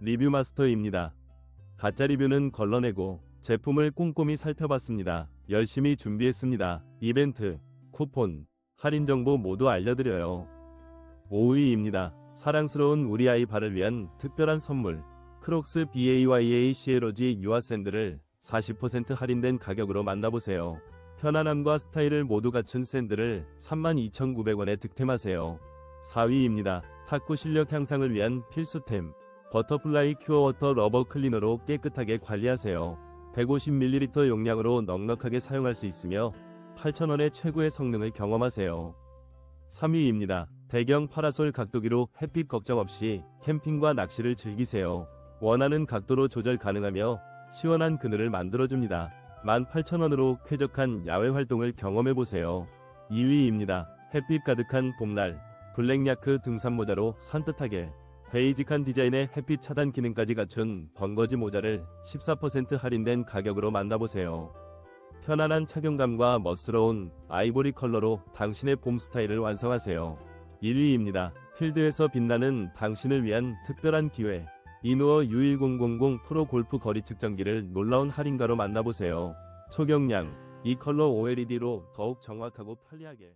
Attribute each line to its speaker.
Speaker 1: 리뷰 마스터입니다. 가짜 리뷰는 걸러내고 제품을 꼼꼼히 살펴봤습니다. 열심히 준비했습니다. 이벤트, 쿠폰, 할인 정보 모두 알려드려요. 5위입니다. 사랑스러운 우리 아이 발을 위한 특별한 선물. 크록스 BAYA 시에로지 유아 샌들을 40% 할인된 가격으로 만나보세요. 편안함과 스타일을 모두 갖춘 샌들을 32,900원에 득템하세요. 4위입니다. 탁구 실력 향상을 위한 필수템. 버터플라이 큐어워터 러버 클리너로 깨끗하게 관리하세요. 150ml 용량으로 넉넉하게 사용할 수 있으며 8,000원의 최고의 성능을 경험하세요. 3위입니다. 대경 파라솔 각도기로 햇빛 걱정 없이 캠핑과 낚시를 즐기세요. 원하는 각도로 조절 가능하며 시원한 그늘을 만들어줍니다. 18,000원으로 쾌적한 야외 활동을 경험해보세요. 2위입니다. 햇빛 가득한 봄날 블랙야크 등산 모자로 산뜻하게 베이직한 디자인의 햇빛 차단 기능까지 갖춘 번거지 모자를 14% 할인된 가격으로 만나보세요. 편안한 착용감과 멋스러운 아이보리 컬러로 당신의 봄 스타일을 완성하세요. 1위입니다. 필드에서 빛나는 당신을 위한 특별한 기회. 이누어 U1000 프로 골프 거리 측정기를 놀라운 할인가로 만나보세요. 초경량, 이 컬러 OLED로 더욱 정확하고 편리하게.